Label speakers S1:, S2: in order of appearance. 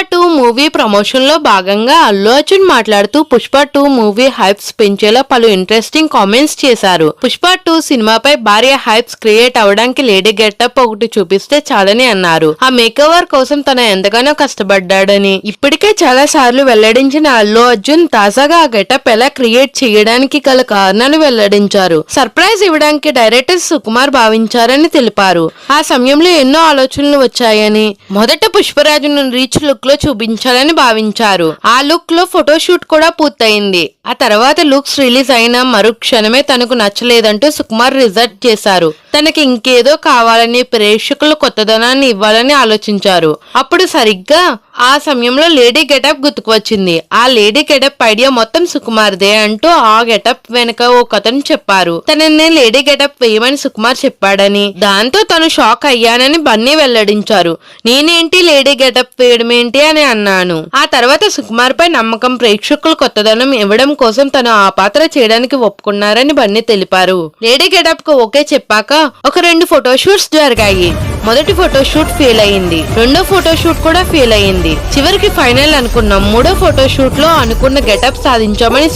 S1: Two movie ప్రమోషన్లో భాగంగా అల్లు అర్జున్ మాట్లాడుతూ పుష్ప టూ మూవీ హైప్స్ పెంచేలా పలు ఇంట్రెస్టింగ్ కామెంట్స్ చేశారు. పుష్ప టూ సినిమాపై భారీ హైప్స్ క్రియేట్ అవడానికి లేడీ గెటప్ ఒకటి చూపిస్తే చాలని అన్నారు. ఆ మేకవర్ కోసం తన ఎంతగానో కష్టపడ్డాడని. ఇప్పటికే చాలా సార్లు వెల్లడించిన అల్లు అర్జున్ తాజాగా ఆ గెటప్ ఎలా క్రియేట్ చేయడానికి గల కారణాలు వెల్లడించారు. సర్ప్రైజ్ ఇవ్వడానికి డైరెక్టర్ సుకుమార్ భావించారని తెలిపారు. ఆ సమయంలో ఎన్నో ఆలోచనలు వచ్చాయని. మొదట పుష్పరాజును రీచ్ లుక్ లో చూపించాలని భావించారు. ఆ లుక్లో ఫోటోషూట్ కూడా పూర్తయింది. ఆ తర్వాత లుక్స్ రిలీజ్ అయిన మరుక్షణమే తనకు నచ్చలేదంటూ సుకుమార్ రిజర్ట్ చేశారు. తనకి ఇంకేదో కావాలని ప్రేక్షకులు కొత్తదనాన్ని ఇవ్వాలని ఆలోచించారు. అప్పుడు సరిగ్గా ఆ సమయంలో లేడీ గెటప్ గుర్తుకు వచ్చింది. ఆ లేడీ గెటప్ ఐడియా మొత్తం సుకుమార్దే అంటూ ఆ గెటప్ వెనుక ఓ కథను చెప్పారు. తనని లేడీ గెటప్ వేయమని సుకుమార్ చెప్పాడని దాంతో తను షాక్ అయ్యానని బన్నీ వెల్లడించారు. నేనేంటి లేడీ గెటప్ వేయడం ఏంటి అని అన్నాను. ఆ తర్వాత సుకుమార్ పై నమ్మకం ప్రేక్షకులు కొత్తదనం ఇవ్వడం కోసం తను ఆ పాత్ర చేయడానికి ఒప్పుకున్నారని బన్నీ తెలిపారు. లేడీ గెటప్కు ఓకే చెప్పాక ఒక రెండు ఫోటోషూట్స్ జరిగాయి. మొదటి ఫోటోషూట్ ఫెయిల్ అయింది. రెండో ఫోటోషూట్ కూడా ఫెయిల్ అయింది. చివరికి ఫైనల్ అనుకున్నాం. మూడో ఫోటోషూట్లో అనుకున్న గెటప్ సాధించామని